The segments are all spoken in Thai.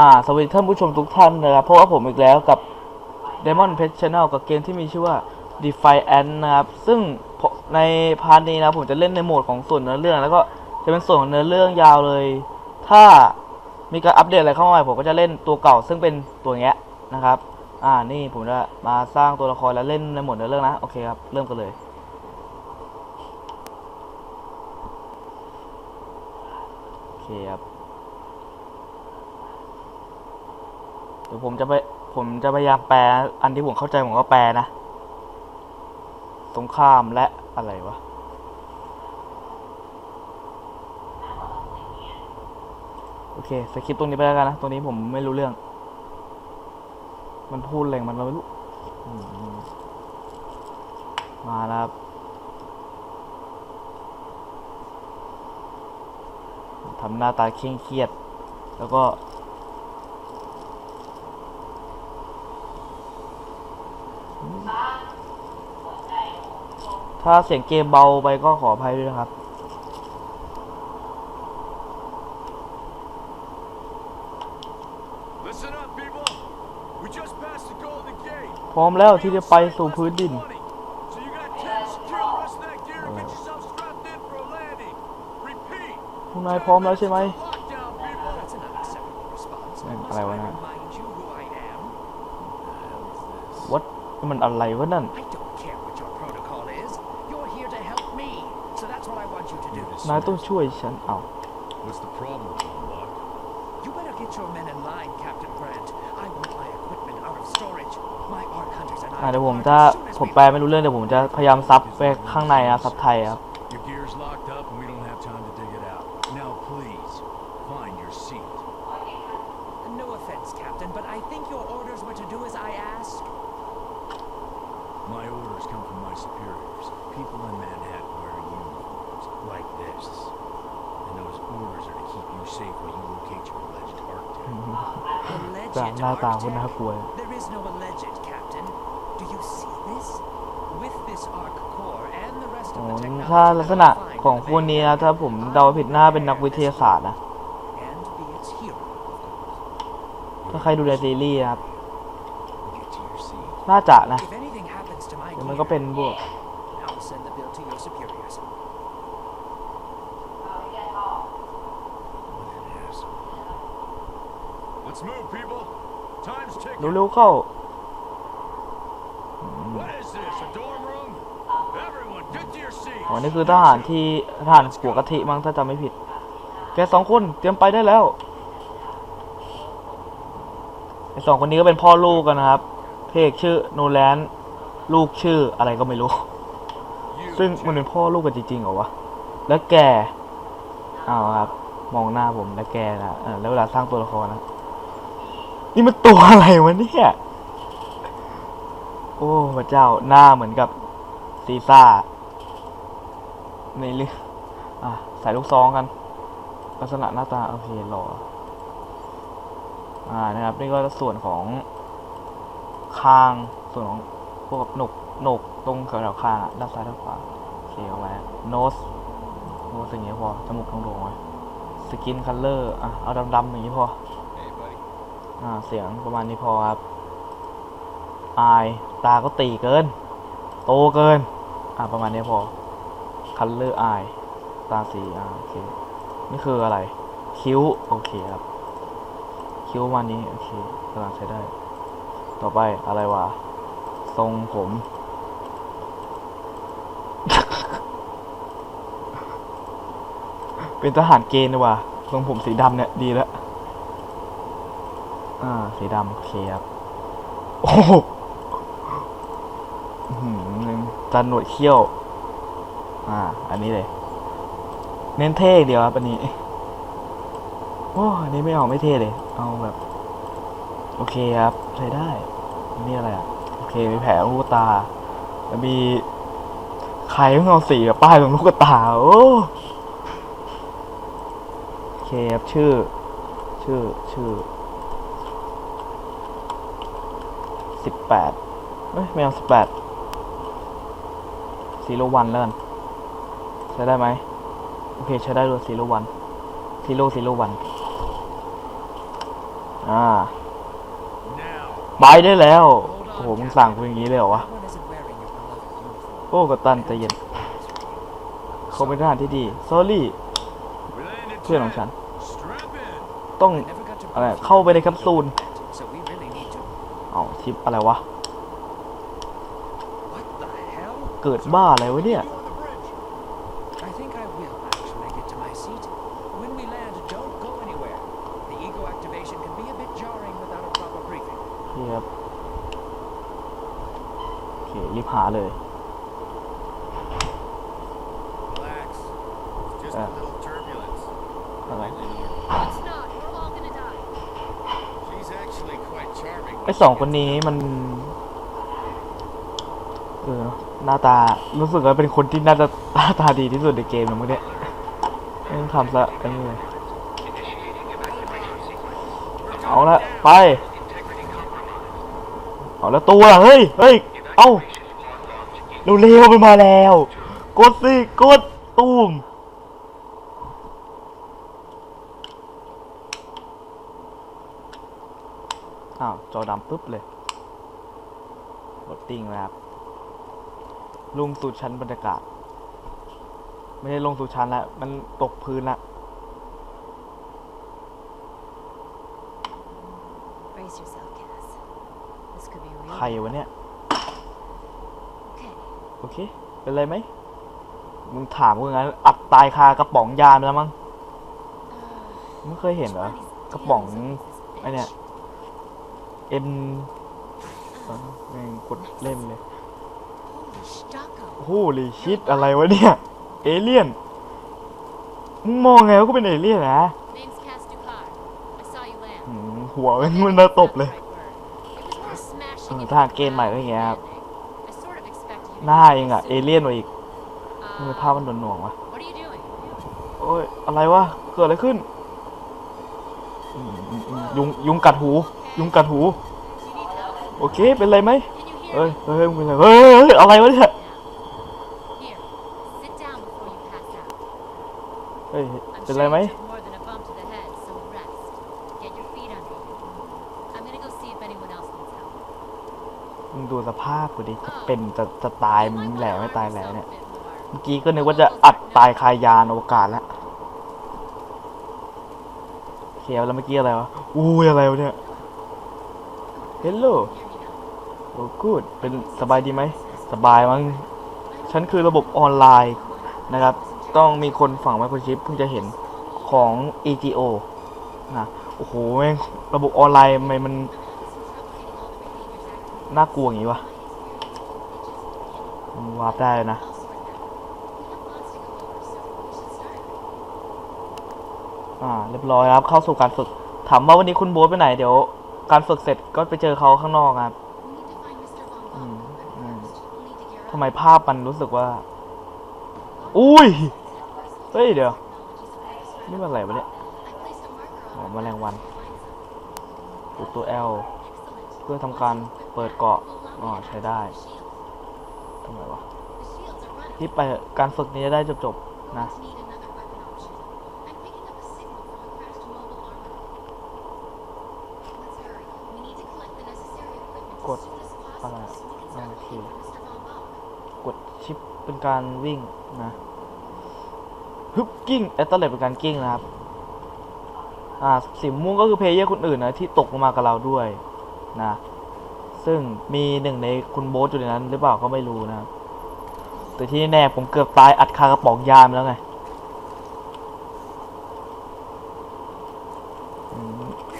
อ่าสวัสดีท่านผู้ชมทุกท่านนะครับเพราะว่าผมอีกแล้วกับ Demon Pet Channel กับเกมที่มีชื่อว่า Defiant นะครับ ซึ่งในพาร์ทนี้นะผมจะเล่นในโหมดของส่วนเนื้อเรื่อง แล้วก็จะเป็นส่วนของเนื้อเรื่องยาวเลย ถ้ามีการอัปเดตอะไรเข้ามาใหม่ผมก็จะเล่นตัวเก่าซึ่งเป็นตัวเนี้ยนะครับ อ่านี่ผมจะมาสร้างตัวละครแล้วเล่นในโหมดเนื้อเรื่องนะโอเคครับเริ่มกันเลยโอเคครับ ดี๋ยวผมจะไปผมจะพยายามแปล อันที่ผมเข้าใจผมก็แปลนะ สงครามและอะไรวะ โอเคสคริปต์ตรงนี้ไปแล้วกันนะ ตรงนี้ผมไม่รู้เรื่อง มันพูดอะไรงมันเราไม่รู้ มาแล้วทำหน้าตาเคร่งเครียด แล้วก็ ถ้าเสียงเกมเบาไปก็ขออภัยด้วยนะครับ Listen up, people. We just passed the Golden Gate. พร้อมแล้วที่จะไปสู่พื้นดิน So you got 10 to secure the rest of that gear and get yourself strapped in for a landing. Repeat. พวกนายพร้อมแล้วใช่ไหม Lockdown, people. That's an unacceptable response. Man, Must อะไร I วะนะ remind you who I am? What นี่ มันอะไรวะนั่น I don't care what your protocol is. You're here to help me. So that's what I want you to do. นายต้องช่วยฉันเอา What's the problem, Lock? You better get your men in line, Captain Grant. I want my equipment out of storage. My Ark Hunters and อะ I เดี๋ยวผม depart จะ as soon as ผม we แปลไม่รู้เรื่องเดี๋ยวผมจะพยายามซับไปข้างในนะซับไทยครับ Your gear's locked up and we don't have time to dig it out. Now, please, find your seat. No offense, Captain, but I think your orders were to do as I ask. My orders come from my superiors. People in Manhattan wear uniforms like this. And those orders are to keep you safe while you locate your alleged Arctic. จาก Alleged หน้าตา Ark คุณน่า tech? กลัว There is no alleged, Captain. Do you see this? With this Arc core and the rest อ๋ of อ the technology ถ้าลักษณะ I find ของ in the พวกนี้ Bay นะถ้าผมเดาผิดหน้าเป็นนักวิทยาศาสตร์นะ and be its hero, of course. ถ้าใครดูในซีรีส์นะครับ Get to your seat. น่าจะนะ If anything happens to my เดี๋ยวมัน gear, ก็เป็นพวก I'll send the bill to your superiors. เร็วๆเข้า What is this? A dorm room? Everyone, get to your seats. อ๋อ นี่คือทหารที่ทหารหัวกะทิมั้งถ้าจำไม่ผิด แกสองคนเตรียมไปได้แล้วไอสองคนนี้ก็เป็นพ่อลูกกันนะครับ เพกชื่อโนแลนลูกชื่ออะไรก็ไม่รู้ You ซึ่งมัน two. เป็นพ่อลูกกันจริงๆเหรอวะ แล้วแกอ้าวครับ มองหน้าผมแล้วแกนะเออแล้วเวลาสร้างตัวละครนะ นี่มันตัวอะไรวะเนี่ย โอ้พระเจ้าหน้าเหมือนกับซีซ่าในเรื่องอะใส่ลูกซองกัน ลักษณะหน้าตาโอเคหล่ออ่านะครับ นี่ก็ส่วนของคางส่วนของพวกหนกหนกตรงแถวๆคางด้านซ้ายด้านขวาโอเคเอาไว้โนสโนสอย่างเงี้ยพอจมูกโด่งๆไว้สกินคัลเลอร์อะเอาดำๆอย่างงี้พอ อ่า เสียงประมาณนี้พอครับ อาย ตาก็ตีเกิน โตเกิน อ่า ประมาณนี้พอ คัลเลอร์อาย ตาสีอ่าโอเค นี่คืออะไร คิ้ว โอเคครับ คิ้วประมาณนี้ โอเคกำลังใช้ได้ ต่อไปอะไรวะ ทรงผม เป็นทหารเกณฑ์ดีกว่าทรงผมสีดำเนี่ย ดีแล้ว อ่า สีดำโอเคครับ โอ้โหอื้อหือจันหนวดเขี้ยว อ่า อันนี้เลย เน้นเท่เดียวครับอันนี้ โอ้อันนี้ไม่เอาไม่เท่เลย เอาแบบ โอเคครับ ใช้ได้อันนี่อะไรอะ โอเค มีแผลลูกตา แล้วมีใครเพิ่งเอาสีกับป้ายตรงลูกตา โอ้โอเคครับชื่อ ชื่อ ชื่อ สิบแปด เอ้ยไม่เอาสิบแปดซีโร่วันแล้วกันใช้ได้ไหมโอเคใช้ได้ด้วยซีโร่วันซีโร่ซีโร่วันอ่า Now, ไปได้แล้วโอ้โหมึงสั่งกูอย่างนี้เลยเหรอวะโอ้กัปตันใจเย็นเขาเป็นทหารที่ดี sorry we landed เพื่อนของฉัน ต้องอะไรเข้าไปในแคปซูลเอาชิปอะไรวะ เกิดบ้าอะไรวะเนี่ย You on the bridge. I think I will actually get to my seat. When we land, don't go anywhere. The ego activation can be a bit jarring without a proper briefing. โอเคครับโอเครีบหาเลย Relax. It's just Uh. a little turbulence. อะไร It's not. We're all gonna die. She's actually quite charming. ไอสองคนนี้มัน เออ ห น้าตารู้สึกว่าเป็นคนที่น่าจะหน้าตาดีที่สุดในเกมนะมึงเนี่ยต้องทำซะไอ้นี่เลยเอาละไป เอาล้วตัวเฮ้ยเฮ้ยเอ้าเร็วๆไปมาแล้ว กดสิกดตูมอ้าวจอดำปุ๊บเลยรถติ้งแล้วครับ ลงสู่ชั้นบรรยากาศ ไม่ได้ลงสู่ชั้นแล้วมันตกพื้นละ Brace yourself, Cass. This could be real. ใครวะเนี่ย Okay. โอเค เป็นไรไหม มึงถามกูงั้น อัดตายคากระป๋องยาไปแล้วมั้ง Uh, ไม่เคยเห็น which เหรอ one of these กระป๋อง damn zombies is this ไอเนี่ย bitch? เอ็มแม่งกดเล่นเลย Holy stucco. โอ้ลีชิดอะไรวะเนี่ย เอเลี่ยนมึงมองไงว่ากูเป็นเอเลี่ยนนะหัวมันมันน่าตบเลย It was more smashing เออ into ถ้าเกมใหม่ก็อย่างเงี้ยครับหน้าเองอะเอเลี่ยนกว่าอีกม Uh, ภาพมันหน่วงวะโอ้ยอะไรวะเกิดอะไรขึ้น ยุงยุงกัดหู ยุงกัดหู โอเคเป็นไรไหมเฮ้ยเฮ้ยมึงเป็นไรเฮ้ย เฮ้ยเฮ้ยอะไรวะเนี่ย Now. Here, sit down before you pass out. เฮ้ย I'm เป็น sure ไรไหม you took more than a bump to the head, so rest. Get your feet under you. I'm gonna go see if anyone else needs help. มึงดูสภาพกูดิจะเป็นจะจะตาย You มึง might แหล่ wanna ไม่ arm ตายแหล่ yourself เนี่ย a bit more. เมื่อกี้ก็นึกว่าจะอัดตายคายานอวกาศแล้วเขียวแล้วเมื่อกี้อะไรวะอุ้ยอะไรวะเนี่ย เฮลโลโอ้กูดเป็นสบายดีไหม สบายมั้งฉันคือระบบออนไลน์นะครับ ต้องมีคนฝั่งไมโครชิปเพิ่งจะเห็นของ EGO นะโอ้โหแม่งระบบออนไลน์ทำไมมันน่ากลัวอย่างนี้วะมันวาร์ปได้นะอ่าเรียบร้อยครับเข้าสู่การฝึก ถามว่าวันนี้คุณโบ๊ทไปไหนเดี๋ยว การฝึกเสร็จก็ไปเจอเขาข้างนอกครับ ทำไมภาพมันรู้สึกว่า อุ้ย เฮ้ยเดี๋ยว นี่มันอะไรวะเนี่ยอ๋อแมลงวันกดตัว L เพื่อทำการเปิดเกาะ อ๋อ ใช้ได้ทำไมวะที่ไปการฝึกนี้จะได้จบๆ นะกดอะไรโอเค เป็นการวิ่งนะฮึบกิ้งแอตเตอร์เลเป็นการกิ้งนะครับ อ่าสีม่วงก็คือเพลเยอร์คนอื่นนะที่ตกลงมากับเราด้วยนะ ซึ่งมีหนึ่งในคุณโบ๊ทอยู่ในนั้น หรือเปล่าก็ไม่รู้นะ แต่ที่แน่ผมเกือบตายอัดคากระป๋องยามแล้วไง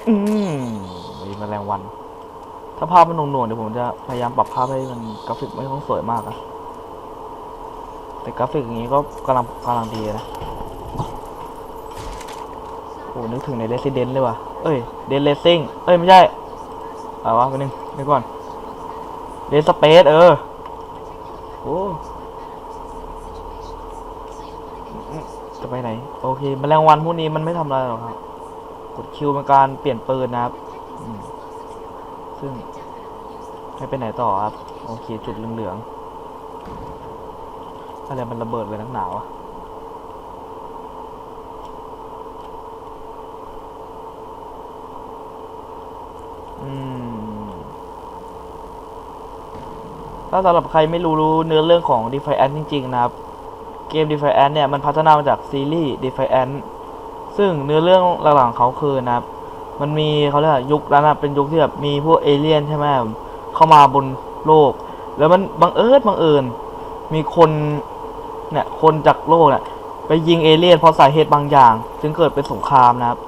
อืมมีแมลงวัน ถ้าภาพมันหน่วงๆเดี๋ยวผมจะพยายามปรับภาพให้มันกราฟิกไม่ต้องสวยมากนะ แต่กราฟิกอย่างนี้ก็กำลังกำลังดีนะโอ้นึกถึงใน Resident เลยว่ะ เอ้ย Dead Racing เอ้ย ไม่ใช่อะวะไปหนึ่งเดี๋ยวก่อน Dead Space เออ โอ้จะไปไหน โอเคแมลงวันพวกนี้มันไม่ทำอะไรหรอกครับ กดคิวเป็นการเปลี่ยนปืนนะครับ ซึ่งให้ไปไหนต่อครับ โอเค จุดเหลืองๆ อะไรมันระเบิดเลยนักหนาวะอืมถ้าสำหรับใครไม่รู้รู้เนื้อเรื่องของ Defiant จริง ๆ นะครับ เกม Defiant เนี่ย มันพัฒนามาจากซีรีส์ Defiant ซึ่งเนื้อเรื่องหลังๆเขาคือนะครับ มันมีเขาเรียกยุคนั้นนะเป็นยุคที่แบบมีพวกเอเลี่ยนใช่ไหมเข้ามาบนโลก แล้วมันบังเอิญบังเอิญ มีคน เนี่ยคนจากโลกเนี่ยไปยิงเอเลี่ยนเพราะสาเหตุบางอย่าง จึงเกิดเป็นสงครามนะครับ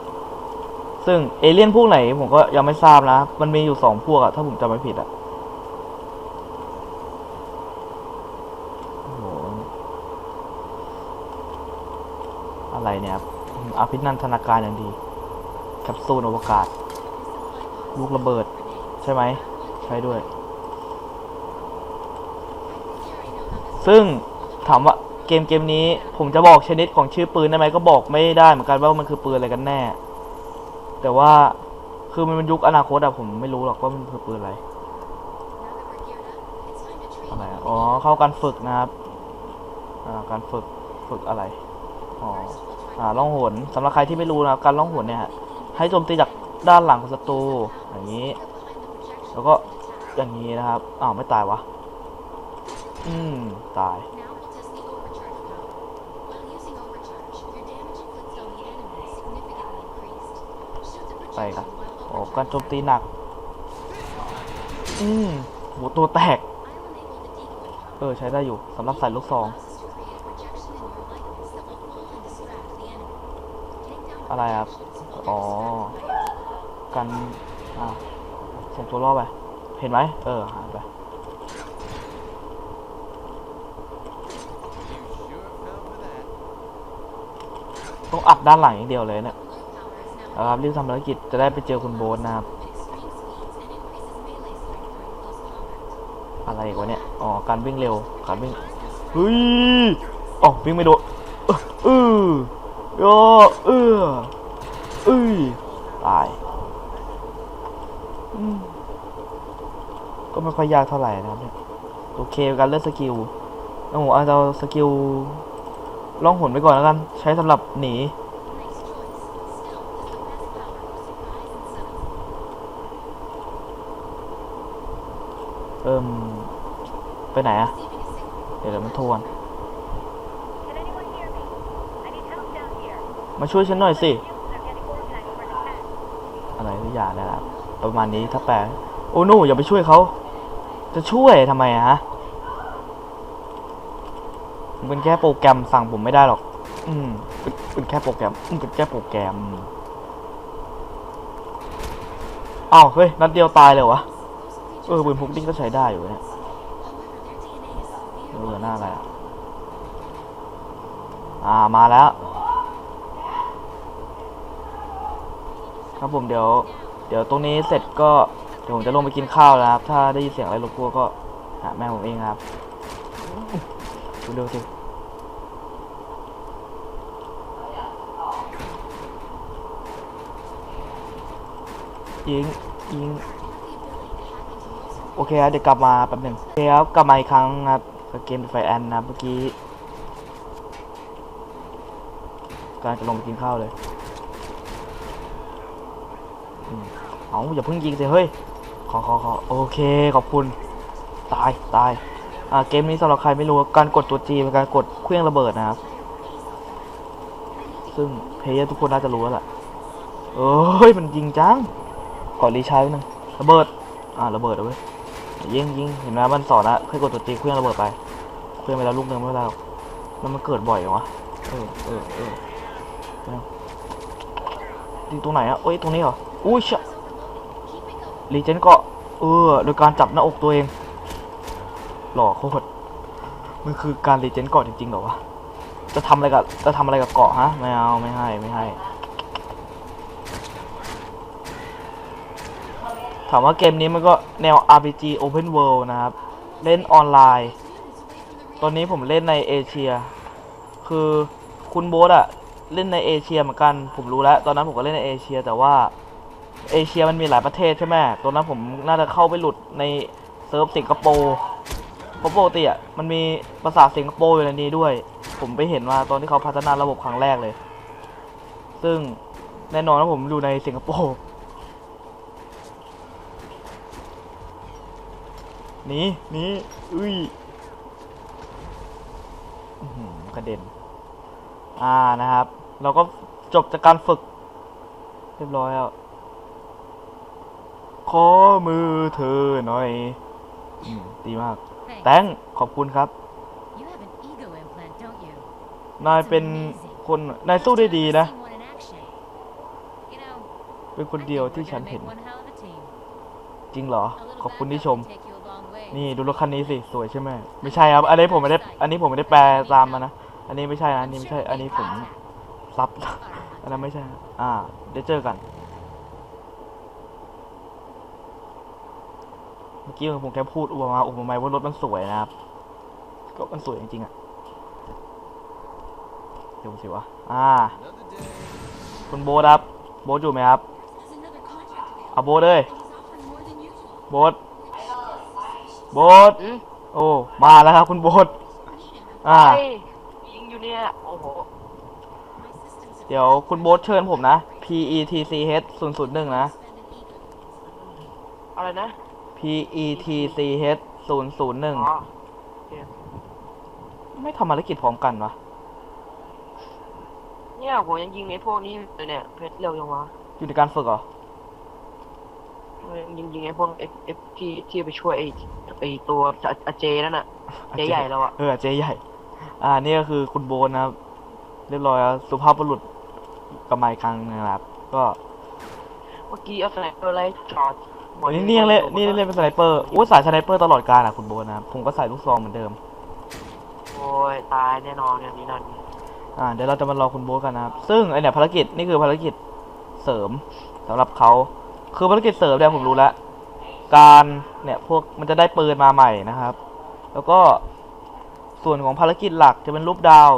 ซึ่งเอเลี่ยนพวกไหนผมก็ยังไม่ทราบนะ มันมีอยู่สองพวกอะถ้าผมจำไม่ผิดอะอะไรเนี่ยครับอภินันทนาการอย่างดีแคปซูลอวกาศ ลูกระเบิด ใช่ไหม ใช้ด้วย ซึ่งถามว่า กมเกมนี้ ผมจะบอกชนิดของชื่อปืนได้ไหมก็บอกไม่ได้เหมือนกันว่ามันคือปืนอะไรกันแน่ แต่ว่าคือมันเป็นยุคอนาคตอะผมไม่รู้หรอกว่ามันคือปืนอะไรอะไรอ๋อเข้าการฝึกนะครับอ่าการฝึกฝึกอะไรอ๋ออ่าล่องหนสำหรับใครที่ไม่รู้นะครับการล่องหนเนี่ยให้โจมตีจากด้านหลังของศัตรูอย่างนี้ แล้วก็อย่างนี้นะครับอ้าวไม่ตายวะอืมตาย ไปครับโอ้การโจมตีหนัก อืมโหตัวแตก เออ ใช้ได้อยู่สำหรับใส่ลูกซอง อะไรครับ อ๋อ กัน อ่าเสียงตัวล่อไป เห็นไหม เออ หายไปต้องอัดด้านหลังอย่างเดียวเลยเนี่ย นะครับรีบทำภารกิจจะได้ไปเจอคุณโบ๊ทนะครับ อะไรอีกวะเนี่ย อ๋อ การวิ่งเร็ว การวิ่งเฮ้ยอ๋อวิ่งไม่โดนเออเออย่อเออเอตายก็ไม่ค่อยยากเท่าไหร่นะครับเนี่ยโอเคการเลือกสกิลโอ้โหเอาเอาสกิลล่องหนไปก่อนแล้วกัน ใช้สำหรับหนี เอิ่ม ไปไหนอะเดี๋ยวมันทรก่อนมาช่วยฉันหน่อยสิ อะไรทุกอย่างเนยนะครับ ประมาณนี้ถ้าแปลโอ้นู่อย่าไปช่วยเขา จะช่วยทำไมฮะมันเป็นแค่โปรแกรมสั่งผมไม่ได้หรอก อืมเป็นเป็นแค่โปรแกรมอืมเป็นแค่โปรแกรมอ้าวเฮ้ย นัดเดียวตายเลยวะ เออปืนพกนี่ก็ใช้ได้อยู่เนี่ย เออหน้าอะไรอะอ่ามาแล้ว ครับผมเดี๋ยว เดี๋ยวตรงนี้เสร็จก็เดี๋ยวผมจะลงไปกินข้าวแล้วครับ ถ้าได้ยินเสียงอะไรรบกวนก็หาแม่ผมเองครับดูเร็วสิยิงยิงโอเคครับเดี๋ยวกลับมาแป๊บหนึ่งโอเคครับกลับมาอีกครั้งครับ กับเกมไฟแอนนะเมื่อกี้กำลังจะลงไปกินข้าวเลยอืมเอาอย่าเพิ่งยิงสิเฮ้ย ขอขอขอโอเค ขอบคุณ ตาย ตาย อ่า เกมนี้สำหรับใครไม่รู้ การกดตัว G เป็นการกดเครื่องระเบิดนะครับ ซึ่งเพยอร์ทุกคนน่าจะรู้แล้วแหละเอ้ย มันยิงจังก่อนรีชาร์จไว้หนึงระเบิด อ่า ระเบิดเอาไว้ ยิงยิงเห็นไหมมันสอนละเคยกดตัวตีเครื่องระเบิดไปเครื่องไปแล้วลูกนึงไม่เป็นไรหรอกแล้วมันเกิดบ่อยเหรอวะเออเออเออเอายิงตรงไหนอะเอ้ยตรงนี้เหรออุ้ยเชะรีเจนเกาะเออโดยการจับหน้าอกตัวเอง หล่อโคตรมันคือการรีเจนเกาะจริงๆเหรอวะจะทำอะไรกับจะทำอะไรกับเกาะฮะไม่เอาไม่ให้ไม่ให้ ถามว่าเกมนี้มันก็แนว RPG Open World นะครับ เล่นออนไลน์ ตอนนี้ผมเล่นในเอเชีย คือคุณโบ๊ทอะเล่นในเอเชียเหมือนกัน ผมรู้แล้ว ตอนนั้นผมก็เล่นในเอเชีย แต่ว่าเอเชียมันมีหลายประเทศใช่ไหมตอนนั้นผมน่าจะเข้าไปหลุดในเซิร์ฟสิงคโปร์เพราะปกติอะมันมีภาษาสิงคโปร์อยู่ในนี้ด้วย ผมไปเห็นมาตอนที่เขาพัฒนาระบบครั้งแรกเลย ซึ่งแน่นอนว่าผมอยู่ในสิงคโปร์ หนีหนีอุ้ยอื้อหือกระเด็น อ่านะครับ เราก็จบจากการฝึก เรียบร้อยแล้วขอมือเธอหน่อยอืมดีมาก Thanks. แตงขอบคุณครับ You have an ego implant, don't you? นายเป็นคน นายสู้ได้ดีนะ I've never seen one in action. You know, เป็นคน I เดียว think ที่ we're ฉัน gonna เห็น make one hell of a team. จริงเหรอ A little ขอบคุณที่ช backup ม นี่ดูรถคันนี้สิสวยใช่ไหมไม่ใช่ครับอันนี้ผมไม่ได้อันนี้ผมไม่ได้แปลตามมานะอันนี้ไม่ใช่นะอันนี้ไม่ใช่ อันนี้ผมซับ อันนั้นไม่ใช่นะอ่าเดี๋ยวเจอกัน เมื่อกี้ผมแค่พูดอุปมาอุปไมยว่ารถมันสวยนะครับ ก็มันสวยจริงๆอะเดี๋ยวสิวะ อ่า คุณโบ๊ทครับ โบ๊ทอยู่ไหมครับ There's another contract available. เอาโบ๊ทเลย and he's offering more than usual. โบ๊ทโบ๊ทโอ้มาแล้วครับคุณโบ๊ทอ่า เฮ้ยยิงอยู่เนี่ย โอ้โห My systems have เดี๋ยวคุณโบ๊ทเชิญผมนะ P E T C H 0 0 1นะ spent an ego. อะไรนะ P E T C H 0 0 อ๋อ 1ไม่ทำภารกิจพร้อมกันวะเนี่ยผมยังยิงไอ้พวกนี้อยู่เลยเนี่ย เพชรเร็วยังวะอยู่ในการฝึกเหรอ ยิงยิงไอ้พวกเอฟเอฟที่ที่ไปช่วยไอ้ไอ้ตัวอาเจนั่นน่ะเจ๊ใหญ่เราอะเออเจ๊ใหญ่ อ่านี่ก็คือคุณโบนนะครับ เรียบร้อยแล้วสุภาพบุรุษกับไมค์ครั้งนะครับ ก็เมื่อกี้เอาสไนเปอร์ไล่จอดวันนี้นี่ยังเล่นนี่เล่นเป็นสไนเปอร์อู้สายสไนเปอร์ตลอดการอะคุณโบนนะครับผมก็ใส่ลูกซองเหมือนเดิม โอ้ยตายแน่นอนเนี่ยนี่นั่นอ่าเดี๋ยวเราจะมารอคุณโบทกันนะครับ ซึ่งไอเนี่ยภารกิจนี่คือภารกิจเสริมสำหรับเขา คือภารกิจเสริมเนี่ยผมรู้แล้วการเนี่ยพวกมันจะได้ปืนมาใหม่นะครับ แล้วก็ส่วนของภารกิจหลักจะเป็นรูปดาว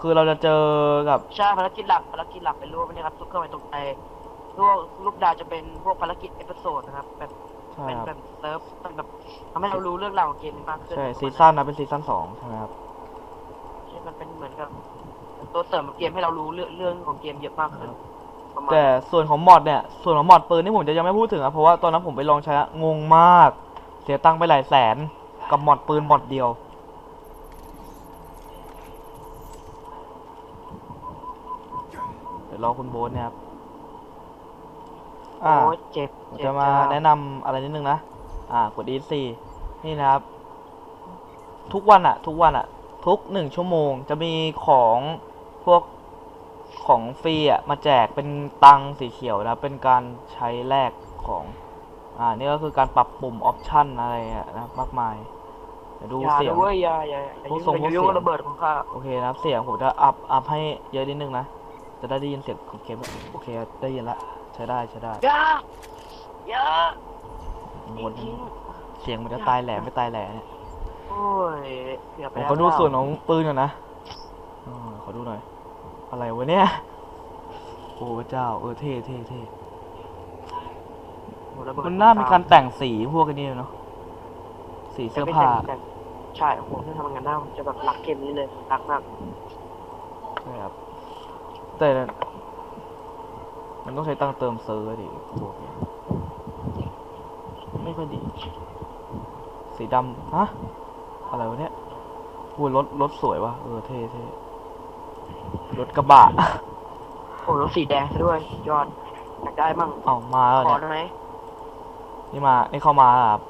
คือเราจะเจอกับใช่ภารกิจหลักภารกิจหลักเป็นรูปนี่ครับทุกเครื่องหมายตกใจพวกรูปดาวจะเป็นพวกภารกิจเอพิโซดนะครับแบบใช่เป็นครับแบบเซิร์ฟเป็นแบบทำให้เรารู้เรื่องราวของเกมนี้มากขึ้นใช่ซีซั่นนะเป็นซีซั่นสองใช่ไหมครับใช่มันเป็นเหมือนกับตัวเสริมเกมให้เรารู้เรื่องเรื่องของเกมเยอะมากขึ้น ประมาณแต่ส่วนของมอดเนี่ย ส่วนของมอดปืนนี่ผมจะยังไม่พูดถึงอะเพราะว่าตอนนั้นผมไปลองใช้อะงงมาก เสียตังค์ไปหลายแสน กับมอดปืนมอดเดียว เดี๋ยวรอคุณโบ๊ทเนี่ยครับ อ่า โอ้ยเจ็บผมเจ็บจะมาแนะนำอะไรนิดนึงนะ อ่า กด E4 นี่นะครับ ทุกวันอะทุกวันอะทุกหนึ่งชั่วโมงจะมีของพวก ของฟรีอะมาแจกเป็นตังค์สีเขียวนะเป็นการใช้แลกของอ่านี่ก็คือการปรับปุ่มออปชั่นอะไรอะนะมากมายเดี๋ยวดูอย่าเสียง ด้วยอย่าอย่าอย่าพวกยุ่งทรงอย่าพวกยุ่งเสียงกับระเบิดของข้าโอเคนะครับเสียงผมจะอัพอัพให้เยอะนิดนึงนะจะได้ได้ยินเสียงของเกมโอเคได้ยินละใช้ได้ใช้ได้อย่าอย่าวน ทิ้งเสียงมันจะตายแหลมไม่ตายแหลเนี่ยโอ้ยเกือบไปผมแล้วขอดูส่วนของปืนก่อนนะอาขอดูหน่อย อะไรวะเนี่ย โอ้พระเจ้า เออเท่เท่เท่โอ้ระเบิดมันน่ามีการแต่งสีพวกนี้เนาะ สีเสื้อผ้าแต่ใช่โอ้โหถ้าทำงานหน้ามันจะแบบรักเกมนี้เลย รักมาก ใช่ครับ แต่ มันต้องใช้ตังค์เติมเซอร์ดิพวกเนี้ยไม่ค่อยดี สีดำฮะ อะไรวะเนี่ยอุ้ยรถรถสวยวะเออเท่เท่ รถกระบะ โอ้รถสีแดงซะด้วยยอดอยากได้มั่งเอ้ามาแล้วขอเนี่ยได้ไหมนี่มา นี่เข้ามาแล้วครับ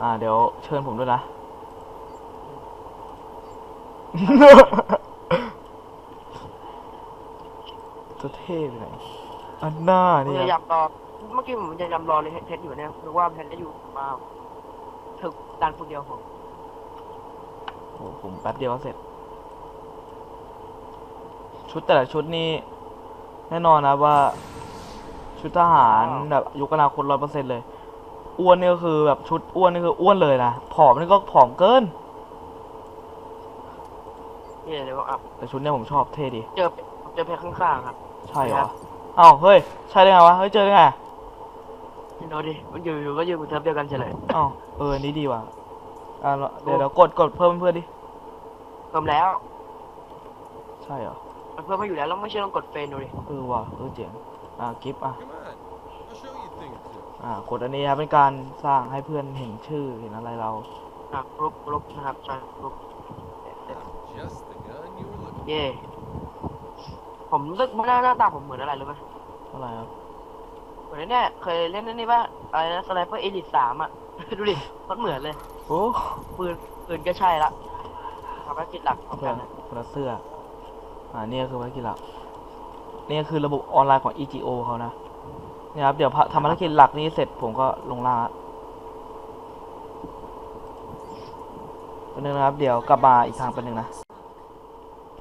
อ่า เดี๋ยวเชิญผมด้วยนะจะเท่ไปไหนอันหน้าผมเนี่ยจะยำรอเมื่อกี้ผมจะยำรอเลยเพชรอยู่เนี่ยหรือว่าเพชรจะอยู่มาถึกดันคนเดียวผมโอ้โหผมแป๊บเดียวก็เสร็จ ชุดแต่ละชุดนี่แน่นอนนะว่า ชุดทหารแบบยุคอนาคตร้อยเปอร์เซ็นต์เลย อ้วนนี่ก็คือแบบชุดอ้วนนี่คืออ้วนเลยนะผอมนี่ก็ผอมเกินนี่เลยว่าอะแต่ชุดเนี้ยผมชอบเท่ดี เจอเจอเพชรข้างๆครับ ใช่เหรครัอบอ้าวเฮ้ยใช่ได้ไงวะเฮ้ยเจอได้ไงนี่ดูดิมันอยู่อยู่ก็อยู่บนเทิร์ฟเดียวกันเฉยอ้าวเอออันนี้ดีว่ะอ่าเดี๋ยวเดี๋ยวกดกดเพิ่มเพื่อนดิเพิ่มแล้ว ใช่เหรอ มันเพิ่มมาอยู่แล้วแล้วไม่ใช่ต้องกดเฟรนดูดิเออว่ะเออเจ๋งอ่ากิฟต์อะ Come on, I'll show you a thing or two. อ่ากดอันนี้ครับเป็นการสร้างให้เพื่อนเห็นชื่อเห็นอะไรเรา อะกรุ๊ปกรุ๊ปนะครับใช่กรุ๊ป Just the gun you were looking เย่ผมรู้สึกว่าหน้าหน้าตาผมเหมือนอะไรรู้ไหมเท่าไหร่ครับเหมือนเนี่ยเคยเล่นนั่นนี่ป่ะอะไรนะสไนเปอร์เอลิทสามอะ ดูดิมันเหมือนเลย โอ้ปืนปืนก็ใช่ละภารกิจหลักขเอาองไปกันนะคนละเสื้อ อ่านี่ก็คือภารกิจหลักนี่ก็คือระบบออนไลน์ของ EGO เขานะเนี่ยครับเดี๋ยวพะทำภารกิจหลักนี้เสร็จผมก็ลงล่างละแป๊บนึงนะครับเดี๋ยวกลับมาอีกทางแป๊บนึงนะ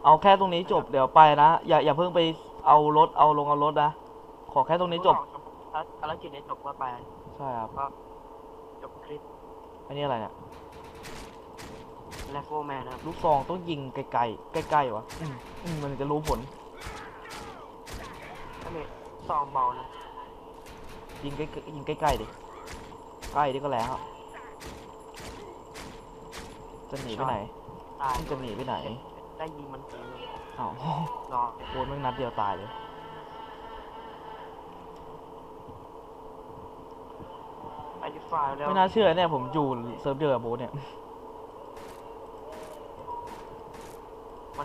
เอาแค่ตรงนี้จบเดี๋ยวไปนะ อย่าอย่าเพิ่งไปเอารถเอาลงเอารถนะ ขอแค่ตรงนี้จบภารกิจนี้จบก็ไป ใช่ครับก็จบคลิปอันนี้อะไรเนี่ย แลฟโฟแมนนะครับลูกซองต้องยิงไกลๆใกล้ๆวะอืมอืมมันจะรู้ผลอันนี้ซองเบานะยิงใกล้ๆยิงใกล้ๆดิใกล้ดิก็แล้วจะหนีไปไหนตายมันจะหนีไปไหนได้ยิงมันทีนึงอ้าวรอโอนแม่งนัดเดียวตายเลยไปดีไฟล์แล้วไม่น่าเชื่อเนี่ยผมอยู่เซิร์ฟเดียวกับโบทเนี่ย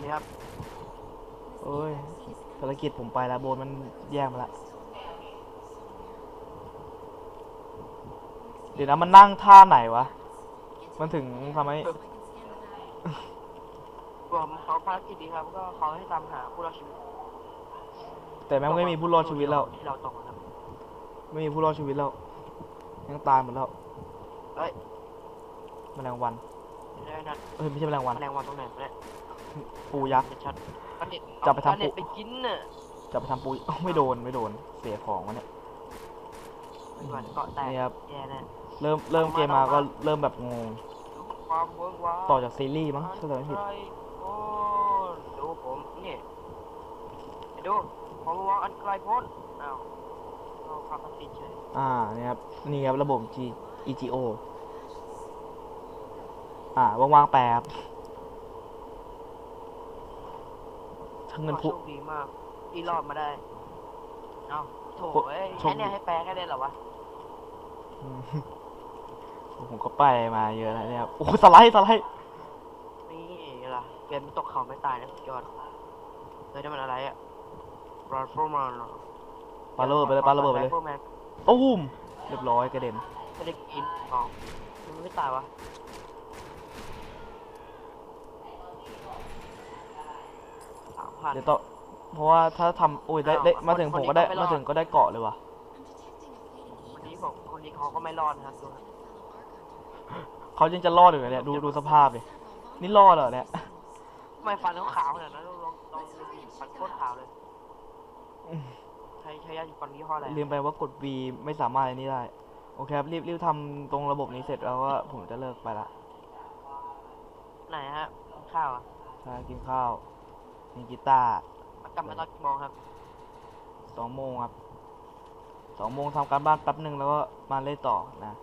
วันนี้ครับเอ้ยภารกิจผมไปแล้วโบทมันแย่งมาละ เดี๋ยวนะมันนั่งท่าไหนวะ มันถึงทำให้รวมเขาภารกิจนี้ครับก็เขาให้ตามหาผู้รอดชีวิตแต่แม่งไม่มีผู้รอดชีวิตแล้วที่เราตกนะครับไม่มีผู้รอดชีวิตแล้วยังตายหมดแล้วเอ้ยแมลงวันไม่ได้นัดเอ้ยไม่ใช่แมลงวันแมลงวันตรงไหนเนี่ย ปูยักษ์จะชัดเอาเน็ตจับไปทำ เอาเน็ตปุ๊ไปกินน่ะจะไปทำปูอ้าวไม่โดนไม่โดนเสียของวะเนี่ยเหมือนเกาะแตกนี่ครับ แย่แน่ เริ่มเริ่มเกมมาก็เริ่มแบบงงความเวิร์กว้าต่อจากซีรีส์มั้งถ้าจำไม่ผิด โอ้ดูผมนี่ไปดูผมวางอันไกลโพ้นอ้าวเราขับมาติดเฉยอ่านี่ครับนี่ครับระบบ G EGO อ่าว่างๆแปลครับ ทั้งเงินพุ โชคดีมากที่รอดมาได้ เอ้าโถเอ้ยโชแค่คดีเนี่ยให้แปลแค่ได้เหรอวะ อืมผมก็ไปมาเยอะแล้วเนี่ยครับโอ้โหสไลด์สไลด์นี่ล่ะเกมตกเขาไม่ตายนะสุดยอดเฮ้ยนั่นมันอะไรอะรอนฟอร์มานเหรอปาระเบิดไปเลยปาระเบิดไปเลยแมนตุ้มเรียบร้อยกระเด็นไม่ได้กินอ๋อมันไม่ตายวะสาม พัน เดี๋ยวต่อเพราะว่าถ้าทำโอ้ยได้ได้อ้าวมาถึงคนผมก็ได้คนนี้ก็ไม่รอด มาถึงก็ได้เกาะเลยว่ะ I'm detecting a fading คน eagle นี้ผมคนนี้เขาก็ไม่รอดนะครับดู and a fellow arc hunter. เขายังจะรอดอยู่เลยเนี่ยดูดูสภาพดินี่รอดเหรอเนี่ย ทำไมฟันเขาขาวขนาดนั้นลองลองลองดูดิฟันโคตรขาวเลยอืม ใช้ใช้ยาสีฟันยี่ห้ออะไรลืมไปว่ากด V ไม่สามารถอันนี้ได้ โอเคครับรีบรีบทำตรงระบบนี้เสร็จแล้วก็ผมจะเลิกไปละไหนฮะข้าวอะ ใช่กินข้าว มีกีตาร์กลับมาตอนกี่โมงครับสองโมงครับสองโมงทำการบ้านแป๊บหนึ่งแล้วก็มาเล่นต่อนะ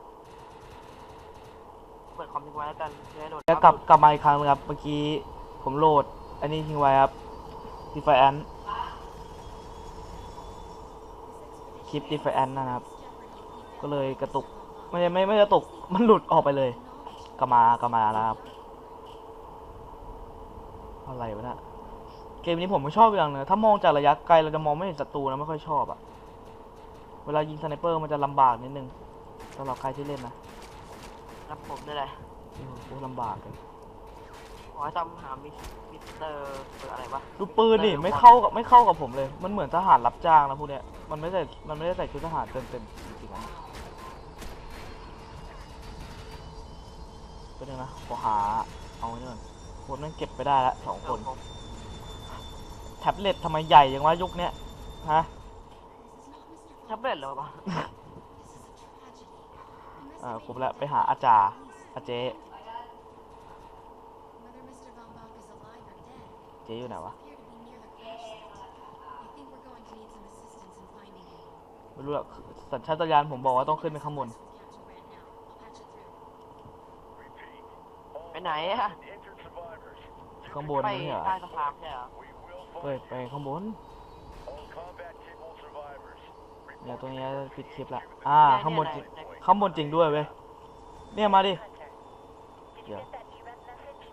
เปิดคอมทิ้งไว้แล้วกันจะได้โหลดแล้วกลับกลับมาอีกครั้งนึงครับเมื่อกี้ผมโหลด อันนี้ทิ้งไว้ครับดีไฟแอนคลิปดีไฟแอนนะครับ ก็เลยกระตุกไม่ใช่ไม่ไม่กระตุกมันหลุดออกไปเลยกลับมากลับมาแล้วครับอะไรวะเนี่ย เกมนี้ผมไม่ชอบอย่างหนึงถ้ามองจากระยะไกลเราจะมองไม่เห็นศัตรูนะไม่ค่อยชอบอะเวลายิงสไนเปอร์มันจะลำบากนิดนึงสำหรับใครที่เล่นนะรับผมได้เลยโอ้โหลำบากเลยขอให้ตามหามิสมิสเตอร์เปิดอะไรวะดูปืนดิไม่เข้ากับไม่เข้ากับผมเลย มันเหมือนทหารรับจ้างนะพวกเนี้ยมันไม่ใส่มันไม่ได้ใส่ชุดทหารเต็มเต็มๆจริงๆนะเป็นงนะขอหาเอาไว้ก่อนคนนั้นเก็บไปได้ละสองคนเออผม แท็บเล็ตทำไมใหญ่อย่างวะยุคเนี้ยฮะแท็บเล็ตเหรอวะอ่าผมละไปหาอาจารย์อาเจ Whether Mr. Von Bach is alive or dead, เจอยู่ไหนวะ appear to be near the crash site. I think we're going to need some assistance in finding him. ไม่รู้อะสัญชาตญาณผมบอกว่าต้องขึ้นไปข้างบน Captain Grant now. I'll patch it through. ไปไหนอะข้างบนไปไม่ใช่เหรอใต้สะพานใช่เหรอ เฮ้ยไปข้างบน All combat kibble survivors. เดี๋ยวตัวนี้ปิดคลิปละอ่าข้างบนจริงข้างบนจริงด้วยเว้ยเนี่ยมาดิเดี๋ยว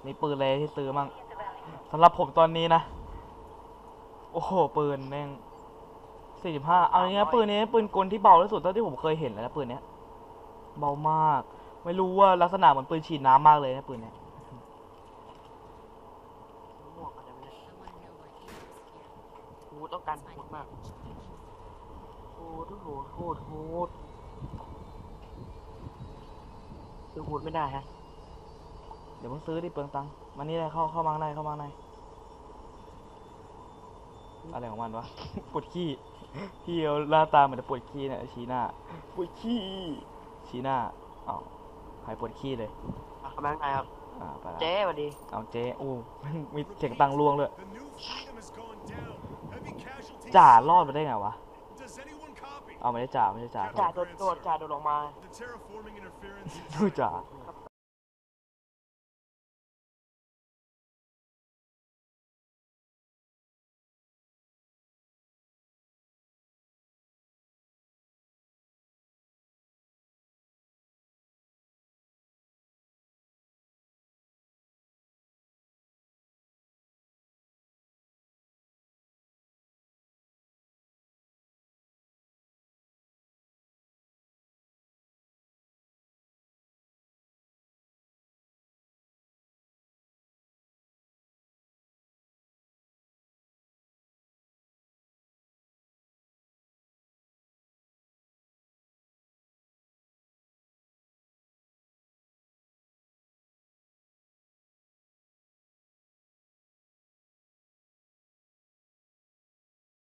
มีปืนเลยที่ซื้อมั่งสำหรับผมตอนนี้นะ โอ้โหปืนแม่งสี่สิบห้าเอาอย่างเงี้ยปืนนี้ปืนกลที่เบาที่สุดเท่าที่ผมเคยเห็นเลยนะปืนเนี้ยเบามาก ไม่รู้ว่าลักษณะเหมือนปืนฉีดน้ำมากเลยนะปืนเนี้ย หมวกอะไรไม่ได้ I want to know what he is here. หู ต้องการ Let's หู find มาก out. หูดหูดหูดหูดซื้อหูดไม่ได้ฮะ เดี๋ยวเพิ่งซื้อดิเปลืองตังค์มานี่เลยเข้าเข้ามาข้างในเข้ามาข้างในอะไรของมันวะ ปวดขี้พี่เอาหน้าตาเหมือนจะปวดขี้เนี่ยชี้หน้า ปวดขี้ชี้หน้าอ้าวหายปวดขี้เลยอะเข้ามาข้างในครับ อ่าไปละเจ๊สวัสดี เอาเจ๊อู้ มีเสียงตังค์ล่วงเลย The new freedom has จ่ารอดมาได้ไงวะ Does anyone copy? เอาไม่ได้จ่าไม่ได้จ่าจ่าโดนโดนจ่าโดนออกมา The terraforming interference. ดูจ่าครับ